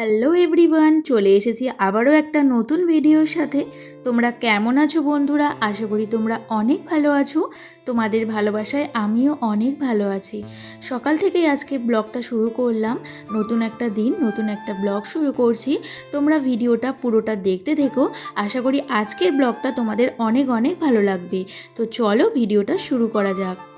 Hello everyone, চলে এসেছি আবারও একটা নতুন ভিডিওর সাথে। তোমরা কেমন আছো বন্ধুরা? আশা করি তোমরা অনেক ভালো আছো। তোমাদের ভালোবাসায় আমিও অনেক ভালো আছি। সকাল থেকেই আজকে ব্লগটা শুরু করলাম। নতুন একটা দিন, নতুন একটা ব্লগ শুরু করছি। তোমরা ভিডিওটা পুরোটা দেখতে থেকো। আশা করি আজকের ব্লগটা তোমাদের অনেক অনেক ভালো লাগবে। তো চলো ভিডিওটা শুরু করা যাক।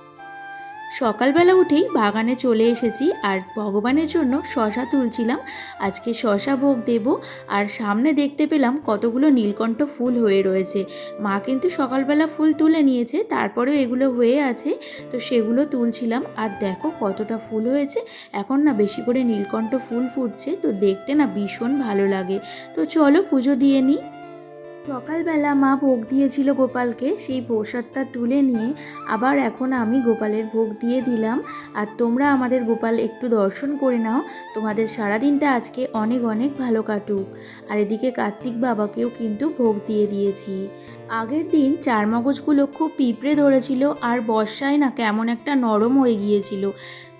সকালবেলা উঠেই বাগানে চলে এসেছি আর ভগবানের জন্য শশা তুলছিলাম। আজকে শশা ভোগ দেব আর সামনে দেখতে পেলাম কতগুলো নীলকণ্ঠ ফুল হয়ে রয়েছে। মা কিন্তু সকালবেলা ফুল তুলে নিয়েছে, তারপরেও এগুলো হয়ে আছে, তো সেগুলো তুলছিলাম। আর দেখো কতটা ফুল হয়েছে, এখন না বেশি করে নীলকণ্ঠ ফুল ফুটছে, তো দেখতে না ভীষণ ভালো লাগে। তো চলো পুজো দিয়ে নিই। সকালবেলা মা ভোগ দিয়েছিল গোপালকে, সেই প্রসাদটা তুলে নিয়ে আবার এখন আমি গোপালের ভোগ দিয়ে দিলাম। আর তোমরা আমাদের গোপাল একটু দর্শন করে নাও, তোমাদের সারাদিনটা আজকে অনেক অনেক ভালো কাটুক। আর এদিকে কার্তিক বাবাকেও কিন্তু ভোগ দিয়ে দিয়েছি। আগের দিন চার মগজগুলো খুব পিঁপড়ে ধরেছিল আর বর্ষায় না কেমন একটা নরম হয়ে গিয়েছিল।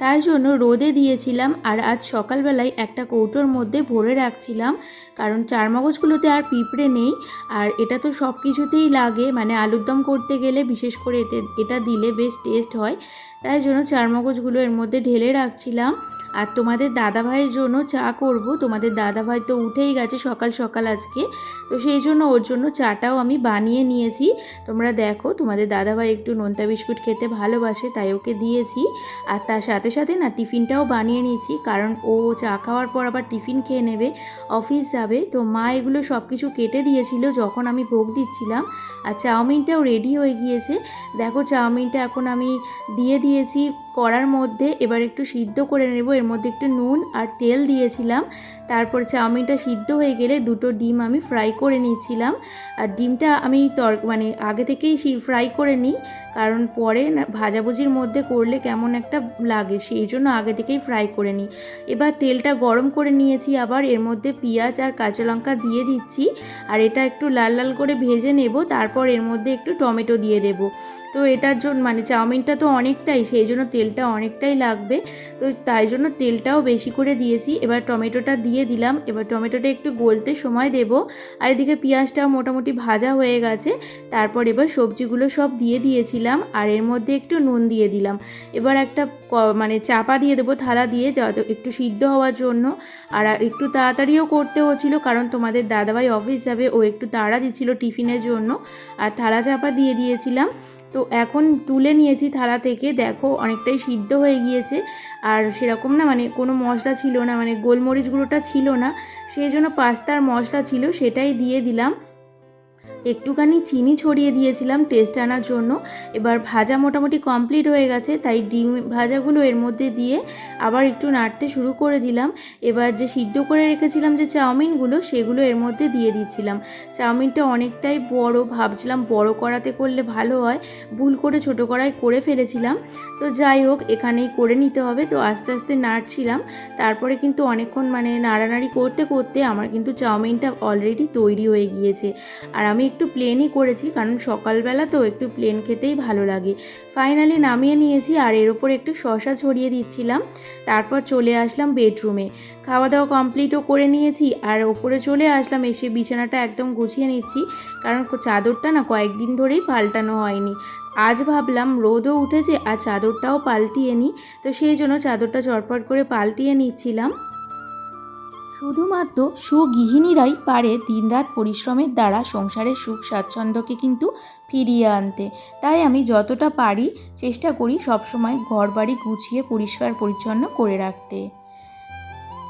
তাই জন্য রোদে দিয়েছিলাম আর আজ সকালবেলায় একটা কৌটোর মধ্যে ভরে রাখছিলাম, কারণ চার মগজগুলোতে আর পিঁপড়ে নেই আর এটা তো সব কিছুতেই লাগে। মানে আলুর দম করতে গেলে বিশেষ করে এতে, এটা দিলে বেশ টেস্ট হয়। তাই জন্য চার মগজগুলো এর মধ্যে ঢেলে রাখছিলাম। আর তোমাদের দাদাভাইয়ের জন্য চা করব। তোমাদের দাদাভাই তো উঠেই গেছে সকাল সকাল আজকে। তো সেই জন্য ওর জন্য চাটাও আমি বানিয়ে নিয়েছি। তোমরা দেখো, তোমাদের দাদাভাই একটু নোনতা বিস্কুট খেতে ভালোবাসে, তাই ওকে দিয়েছি। আর তার সাথে সাথে না টিফিনটাও বানিয়ে নিয়েছি, কারণ ও চা খাওয়ার পর আবার টিফিন খেয়ে নেবে, অফিস যাবে। তো মা এগুলো সব কিছু কেটে দিয়েছিল যখন আমি ভোগ দিচ্ছিলাম, আর চাউমিনটাও রেডি হয়ে গিয়েছে। দেখো চাউমিনটা এখন আমি দিয়ে দিয়েছি কড়ার মধ্যে, এবার একটু সিদ্ধ করে নেব। এর মধ্যে একটু নুন আর তেল দিয়েছিলাম। তারপর চাউমিনটা সিদ্ধ হয়ে গেলে দুটো ডিম আমি ফ্রাই করে নিয়েছিলাম আর ডিমটা আমি তর মানে আগে থেকেই ফ্রাই করে নিই, কারণ পরে ভাজাভুজির মধ্যে করলে কেমন একটা লাগে সেই জন্য আগে থেকেই ফ্রাই করে নিই। এবার তেলটা গরম করে নিয়েছি, আবার এর মধ্যে পেঁয়াজ আর কাঁচা লঙ্কা দিয়ে দিচ্ছি। আর এটা একটু লাল লাল করে ভেজে নেব, তারপর এর মধ্যে একটু টমেটো দিয়ে দেবো। তো এটার জন্য মানে চাউমিনটা তো অনেকটাই, সেই জন্য তেলটা অনেকটাই লাগবে। তো তাই জন্য তেলটাও বেশি করে দিয়েছি। এবার টমেটোটা দিয়ে দিলাম। এবার টমেটোটা একটু গলতে সময় দেব। আর এদিকে পেঁয়াজটাও মোটামুটি ভাজা হয়ে গেছে। তারপর এবার সবজিগুলো সব দিয়ে দিয়েছিলাম। আর এর মধ্যে একটু নুন দিয়ে দিলাম। এবার একটা মানে চাপা দিয়ে দেবো থালা দিয়ে, যাতে একটু সিদ্ধ হওয়ার জন্য। আর একটু তাড়াতাড়িও করতে হচ্ছিল, কারণ তোমাদের দাদাভাই অফিস যাবে। ও একটু তাড়া দিচ্ছিল টিফিনের জন্য। আর থালা চাপা দিয়ে দিয়েছিলাম। তো এখন তুলে নিয়েছি থালা থেকে। দেখো, অনেকটাই সিদ্ধ হয়ে গিয়েছে। আর সেরকম না মানে কোনো মশলা ছিল না মানে গোলমরিচ গুঁড়োটা ছিল না। সেই জন্য পাস্তার মশলা ছিল, সেটাই দিয়ে দিলাম। একটুখানি চিনি ছড়িয়ে দিয়েছিলাম টেস্ট আনার জন্য। এবার ভাজা মোটামুটি কমপ্লিট হয়ে গেছে, তাই ডিম ভাজাগুলো এর মধ্যে দিয়ে আবার একটু নাড়তে শুরু করে দিলাম। এবার যে সিদ্ধ করে রেখেছিলাম যে চাউমিনগুলো, সেগুলো এর মধ্যে দিয়ে দিচ্ছিলাম। চাউমিনটা অনেকটাই বড়, ভাবছিলাম বড় করাতে করলে ভালো হয়, ভুল করে ছোট করায় করে ফেলেছিলাম। তো যাই হোক, এখানেই করে নিতে হবে। তো আস্তে আস্তে নাড়ছিলাম। তারপরে কিন্তু অনেকক্ষণ মানে নাড়ানাড়ি করতে করতে আমার কিন্তু চাউমিনটা অলরেডি তৈরি হয়ে গিয়েছে। আর আমি একটু প্লেনই করেছি, কারণ সকালবেলা তো একটু প্লেন খেতেই ভালো লাগে। ফাইনালি নামিয়ে নিয়েছি আর এর ওপর একটু শশা ছড়িয়ে দিচ্ছিলাম। তারপর চলে আসলাম বেডরুমে খাওয়া দাওয়া কমপ্লিটও করে নিয়েছি আর ওপরে চলে আসলাম, এসে বিছানাটা একদম গুছিয়ে নিচ্ছি, কারণ চাদরটা না কয়েকদিন ধরেই পাল্টানো হয়নি। আজ ভাবলাম রোদও উঠেছে আর চাদরটাও পাল্টিয়ে নিই, তো সেই জন্য চাদরটা চটপট করে পাল্টিয়ে নিচ্ছিলাম। শুধুমাত্র সুগৃহিণীরাই পারে দিনরাত পরিশ্রমের দ্বারা সংসারের সুখ স্বাচ্ছন্দ্যকে কিন্তু ফিরিয়ে আনতে। তাই আমি যতটা পারি চেষ্টা করি সবসময় ঘর বাড়ি গুছিয়ে পরিষ্কার পরিচ্ছন্ন করে রাখতে।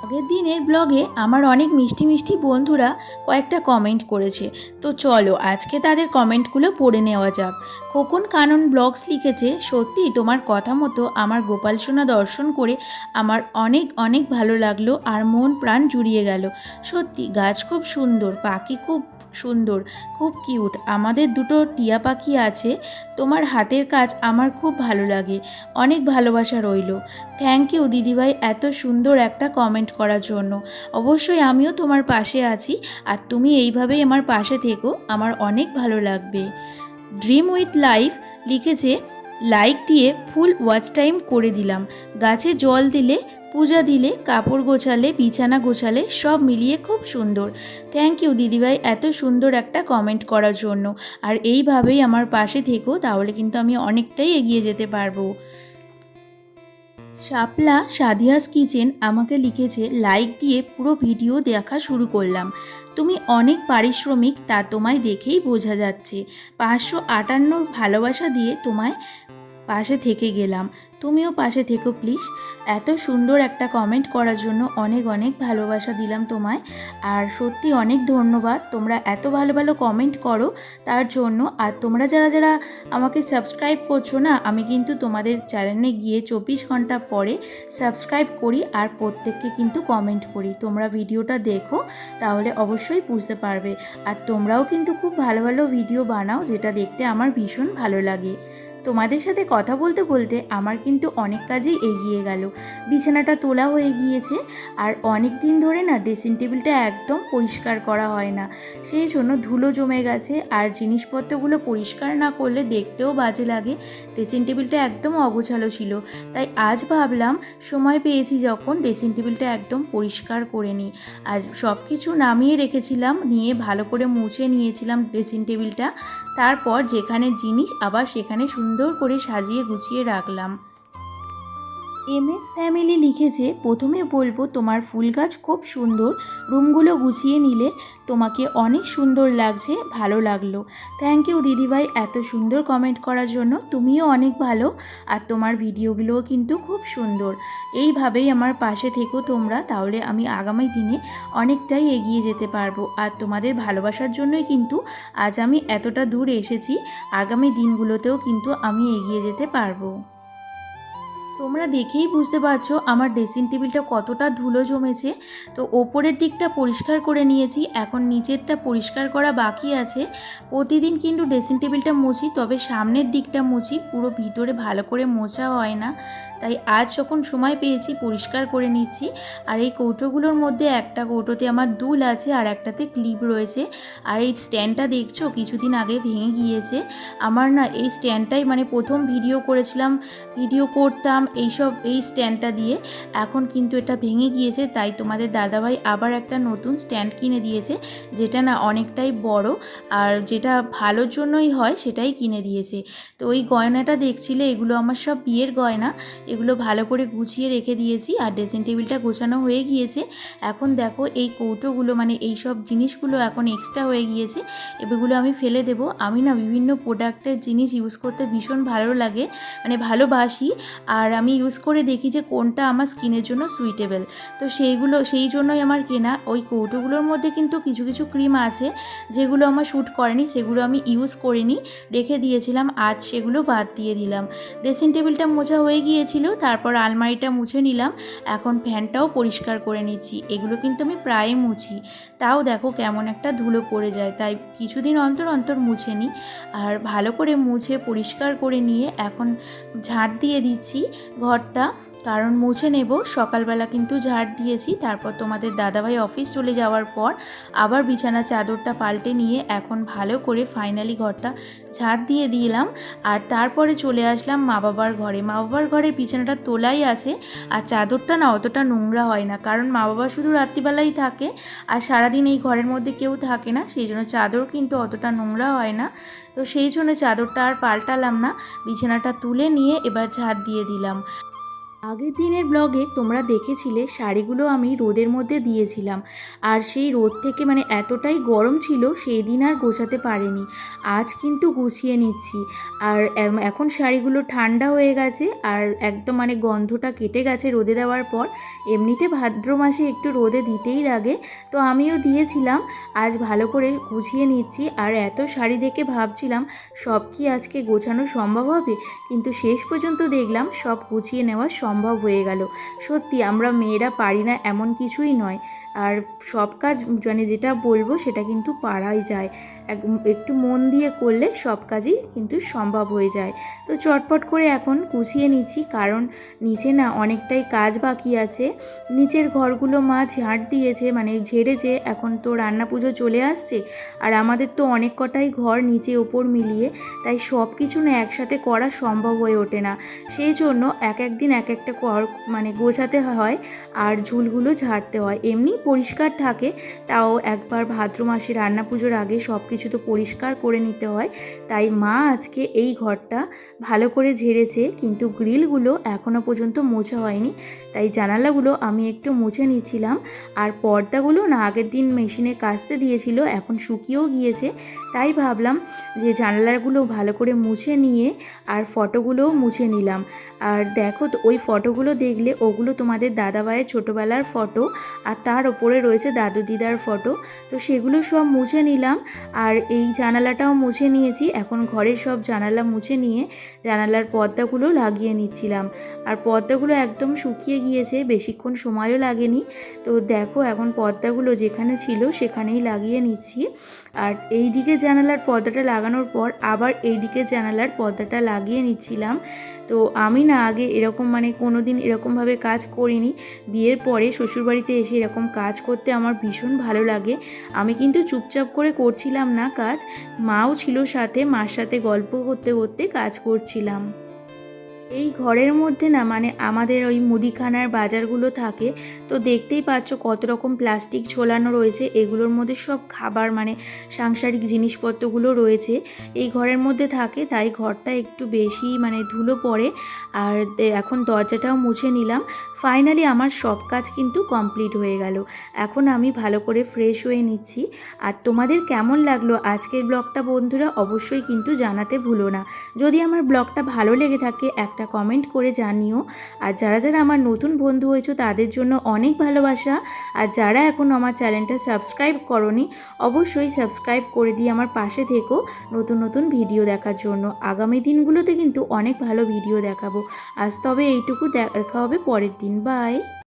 আগের দিনের ব্লগে আমার অনেক মিষ্টি মিষ্টি বন্ধুরা কয়েকটা কমেন্ট করেছে। তো চলো, আজকে তাদের কমেন্টগুলো পড়ে নেওয়া যাক। খোকন কানন ব্লগস লিখেছে সত্যি তোমার কথা মতো আমার গোপাল সোনা দর্শন করে আমার অনেক অনেক ভালো লাগল আর মন প্রাণ জুড়িয়ে গেল। সত্যি, গাছ খুব সুন্দর, পাখি খুব সুন্দর, খুব কিউট। আমাদের দুটো টিয়া পাখি আছে। তোমার হাতের কাজ আমার খুব ভালো লাগে। অনেক ভালোবাসা রইল। থ্যাংক ইউ দিদিভাই, এত সুন্দর একটা কমেন্ট করার জন্য। অবশ্যই আমিও তোমার পাশে আছি আর তুমি এইভাবেই আমার পাশে থেকো। আমার অনেক ভালো লাগবে। ড্রিম উইথ লাইফ লিখেছে লাইক দিয়ে ফুল ওয়াচ টাইম করে দিলাম। গাছে জল দিলে পূজা দিলে, কাপড় গোছালে, বিছানা গোছালে সব মিলিয়ে খুব সুন্দর। থ্যাংক ইউ দিদিভাই, এত সুন্দর একটা কমেন্ট করার জন্য। আর এইভাবেই আমার পাশে থেকো, তাহলে কিন্তু আমি অনেকটাই এগিয়ে যেতে পারব। শাপলা সাদিয়াস কিচেন আমাকে লিখেছে লাইক দিয়ে পুরো ভিডিও দেখা শুরু করলাম। তুমি অনেক পারিশ্রমিক, তা তোমায় দেখেই বোঝা যাচ্ছে। পাঁচশো আটান্ন ভালোবাসা দিয়ে তোমায় পাশে থেকে গেলাম। তুমিও পাশে থেকো প্লিজ এত সুন্দর একটা কমেন্ট করার জন্য অনেক অনেক ভালোবাসা দিলাম তোমায়। আর সত্যি অনেক ধন্যবাদ। তোমরা এত ভালো ভালো কমেন্ট করো তার জন্য। আর তোমরা যারা যারা আমাকে সাবস্ক্রাইব করছ না, আমি কিন্তু তোমাদের চ্যানেলে গিয়ে চব্বিশ ঘণ্টা পরে সাবস্ক্রাইব করি আর প্রত্যেককে কিন্তু কমেন্ট করি। তোমরা ভিডিওটা দেখো, তাহলে অবশ্যই বুঝতে পারবে। আর তোমরাও কিন্তু খুব ভালো ভালো ভিডিও বানাও, যেটা দেখতে আমার ভীষণ ভালো লাগে। তোমাদের সাথে কথা বলতে বলতে আমার কিন্তু অনেক কাজই এগিয়ে গেল। বিছানাটা তোলা হয়ে গিয়েছে আর অনেক দিন ধরে না ড্রেসিং টেবিলটা একদম পরিষ্কার করা হয় না। সেই জন্য ধুলো জমে গেছে আর জিনিসপত্রগুলো পরিষ্কার না করলে দেখতেও বাজে লাগে। ড্রেসিং টেবিলটা একদম অগোছালো ছিল। তাই আজ ভাবলাম, সময় পেয়েছি যখন ড্রেসিং টেবিলটা একদম পরিষ্কার করে নিই। আর সব কিছু নামিয়ে রেখেছিলাম, নিয়ে ভালো করে মুছে নিয়েছিলাম ড্রেসিং টেবিলটা তারপর যেখানে জিনিস, আবার সেখানে সুন্দর করে সাজিয়ে গুছিয়ে রাখলাম। এম এস ফ্যামিলি লিখেছে প্রথমে বলব তোমার ফুল গাছ খুব সুন্দর। রুমগুলো গুছিয়ে নিলে তোমাকে অনেক সুন্দর লাগছে, ভালো লাগল। থ্যাংক ইউ দিদিভাই, এত সুন্দর কমেন্ট করার জন্য। তুমিও অনেক ভালো। আর তোমার ভিডিওগুলোও কিন্তু খুব সুন্দর। এইভাবেই আমার পাশে থেকো তোমরা, তাহলে আমি আগামী দিনে অনেকটাই এগিয়ে যেতে পারব। আর তোমাদের ভালোবাসার জন্যই কিন্তু আজ আমি এতটা দূর এসেছি। আগামী দিনগুলোতেও কিন্তু আমি এগিয়ে যেতে পারব। তোমরা দেখেই বুঝতে পারছ আমার ড্রেসিং টেবিলটা কতটা ধুলো জমেছে। তো ওপরের দিকটা পরিষ্কার করে নিয়েছি, এখন নিচেরটা পরিষ্কার করা বাকি আছে। প্রতিদিন কিন্তু ড্রেসিং টেবিলটা মুছি, তবে সামনের দিকটা মুছি, পুরো ভিতরে ভালো করে মোছা হয় না। তাই আজ যখন সময় পেয়েছি, পরিষ্কার করে নিচ্ছি। আর এই কৌটোগুলোর মধ্যে একটা কৌটোতে আমার দুল আছে আর একটাতে ক্লিপ রয়েছে। আর এই স্ট্যান্ডটা দেখছ? কিছুদিন আগে ভেঙে গিয়েছে। আমার না এই স্ট্যান্ডটাই মানে প্রথম ভিডিও করেছিলাম, ভিডিও করতাম এইসব এই স্ট্যান্ডটা দিয়ে। এখন কিন্তু এটা ভেঙে গিয়েছে, তাই তোমাদের দাদাভাই আবার একটা নতুন স্ট্যান্ড কিনে দিয়েছে, যেটা না অনেকটাই বড়। আর যেটা ভালোর জন্যই হয়, সেটাই কিনে দিয়েছে। তো ওই গয়নাটা দেখছিলে? এগুলো আমার সব বিয়ের গয়না। এগুলো ভালো করে গুছিয়ে রেখে দিয়েছি আর ড্রেসিং টেবিলটা গোছানো হয়ে গিয়েছে। এখন দেখো এই কৌটোগুলো মানে এই সব জিনিসগুলো এখন এক্সট্রা হয়ে গিয়েছে। এগুলো আমি ফেলে দেব। আমি না বিভিন্ন প্রোডাক্টের জিনিস ইউজ করতে ভীষণ ভালো লাগে মানে ভালোবাসি। আর আমি ইউজ করে দেখি যে কোনটা আমার স্কিনের জন্য সুইটেবল তো সেইগুলো, সেই জন্যই আমার কেনা। ওই কৌটোগুলোর মধ্যে কিন্তু কিছু কিছু ক্রিম আছে, যেগুলো আমার শ্যুট করেনি, সেগুলো আমি ইউজ করিনি। রেখে দিয়েছিলাম, আজ সেগুলো বাদ দিয়ে দিলাম। ড্রেসিং টেবিলটা মোছা হয়ে গিয়েছিল। তারপর আলমারিটা মুছে নিলাম। এখন ফ্যানটাও পরিষ্কার করে নিচ্ছি। এগুলো কিন্তু আমি প্রায় মুছি। তাও দেখো কেমন একটা ধুলো পড়ে যায়, তাই কিছুদিন অন্তর অন্তর মুছে নিই আর ভালো করে মুছে পরিষ্কার করে নিয়ে এখন ঝাঁট দিয়ে দিচ্ছি ঘরটা। কারণ মুছে নেব। সকালবেলা কিন্তু ঝাড় দিয়েছি, তারপর তোমাদের দাদাভাই অফিস চলে যাওয়ার পর আবার বিছানা চাদরটা পাল্টে নিয়ে এখন ভালো করে ফাইনালি ঘরটা ঝাড় দিয়ে দিলাম। আর তারপরে চলে আসলাম মা বাবার ঘরে। মা বাবার ঘরের বিছানাটা তোলাই আছে, আর চাদরটা না অতটা নোংরা হয় না, কারণ মা বাবা শুধু রাত্রিবেলাই থাকে, আর সারাদিন এই ঘরের মধ্যে কেউ থাকে না, সেই জন্য চাদর কিন্তু অতটা নোংরা হয় না। তো সেই জন্য চাদরটা আর পাল্টালাম না, বিছানাটা তুলে নিয়ে এবার ঝাড় দিয়ে দিলাম। আগের দিনের ব্লগে তোমরা দেখেছিলে শাড়িগুলো আমি রোদের মধ্যে দিয়েছিলাম। আর সেই রোদ থেকে মানে এতটাই গরম ছিল সেই দিন আর গোছাতে পারিনি। আজ কিন্তু গুছিয়ে নিচ্ছি। আর এখন শাড়িগুলো ঠান্ডা হয়ে গেছে আর একদম মানে গন্ধটা কেটে গেছে রোদে দেওয়ার পর। এমনিতে ভাদ্র মাসে একটু রোদে দিতেই লাগে। তো আমিও দিয়েছিলাম। আজ ভালো করে গুছিয়ে নিচ্ছি। আর এত শাড়ি দেখে ভাবছিলাম, সব কি আজকে গোছানো সম্ভব হবে? কিন্তু শেষ পর্যন্ত দেখলাম সব গুছিয়ে নেওয়া হয়ে গেল। সত্যি, আমরা মেয়েরা পারি না এমন কিছুই নয়। আর সব কাজ মানে যেটা বলব সেটা কিন্তু পারাই যায়। এক- একটু মন দিয়ে করলে সব কাজই কিন্তু সম্ভব হয়ে যায়। তো চটপট করে এখন গুছিয়ে নিচ্ছি, কারণ নিচে না অনেকটাই কাজ বাকি আছে। নিচের ঘরগুলো মা ঝাঁট দিয়েছে মানে ঝেড়েছে। এখন তো রান্না পুজো চলে আসছে। আর আমাদের তো অনেক কটাই ঘর নিচে ওপর মিলিয়ে, তাই সব কিছু না একসাথে করা সম্ভব হয়ে ওঠে না। সেই জন্য এক এক দিন এক এক একটা মানে গোছাতে হয় আর ঝুলগুলো ঝাড়তে হয়। এমনি পরিষ্কার থাকে, তাও একবার ভাদ্র মাসে রান্না পুজোর আগে সব কিছু তো পরিষ্কার করে নিতে হয়। তাই মা আজকে এই ঘরটা ভালো করে ঝেড়েছে, কিন্তু গ্রিলগুলো এখনও পর্যন্ত মোছা হয়নি। তাই জানালাগুলো আমি একটু মুছে নিচ্ছিলাম। আর পর্দাগুলো না আগের দিন মেশিনে কাচতে দিয়েছিল, এখন শুকিয়েও গিয়েছে। তাই ভাবলাম যে জানালাগুলো ভালো করে মুছে নিয়ে আর ফটোগুলোও মুছে নিলাম। আর দেখো তো, ওই ফটোগুলো দেখলে ওগুলো তোমাদের দাদাভাইয়ের ছোটোবেলার ফটো আর তার ওপরে রয়েছে দাদু দিদার ফটো তো সেগুলো সব মুছে নিলাম আর এই জানালাটাও মুছে নিয়েছি। এখন ঘরের সব জানালা মুছে নিয়ে জানালার পর্দাগুলো লাগিয়ে নিচ্ছিলাম। আর পর্দাগুলো একদম শুকিয়ে গিয়েছে, বেশিক্ষণ সময়ও লাগেনি। তো দেখো এখন পর্দাগুলো যেখানে ছিল সেখানেই লাগিয়ে নিচ্ছি। আর এই দিকে জানালার পর্দাটা লাগানোর পর আবার এই দিকে জানালার পর্দাটা লাগিয়ে নিচ্ছিলাম। তো আমি না আগে এরকম মানে কোনো দিন এরকমভাবে কাজ করিনি। বিয়ের পরে শ্বশুরবাড়িতে এসে এরকম কাজ করতে আমার ভীষণ ভালো লাগে। আমি কিন্তু চুপচাপ করে করছিলাম না কাজ। মাও ছিল সাথে, মার সাথে গল্প করতে করতে কাজ করছিলাম। এই ঘরের মধ্যে না মানে আমাদের ওই মুদিখানার বাজারগুলো থাকে, তো দেখতেই পাচ্ছ কত রকম প্লাস্টিক ঝোলানো রয়েছে, এগুলোর মধ্যে সব খাবার মানে সাংসারিক জিনিসপত্রগুলো রয়েছে। এই ঘরের মধ্যে থাকে, তাই ঘরটা একটু বেশি মানে ধুলো পড়ে, আর এখন দরজাটাও মুছে নিলাম। ফাইনালি আমার সব কাজ কিন্তু কমপ্লিট হয়ে গেল। এখন আমি ভালো করে ফ্রেশ হয়ে নিচ্ছি। আর তোমাদের কেমন লাগল আজকের ব্লগটা বন্ধুরা অবশ্যই কিন্তু জানাতে ভুলো না। যদি আমার ব্লগটা ভালো লেগে থাকে, একটা কমেন্ট করে জানিও। আর যারা যারা আমার নতুন বন্ধু হয়েছো, তাদের জন্য অনেক ভালোবাসা। আর যারা এখন আমার চ্যানেলটা সাবস্ক্রাইব করনি, অবশ্যই সাবস্ক্রাইব করে দিয়ে আমার পাশে থেকো নতুন নতুন ভিডিও দেখার জন্য। আগামী দিনগুলোতে কিন্তু অনেক ভালো ভিডিও দেখাবো। আজ তবে এইটুকু দেখা হবে পরের দিন বাই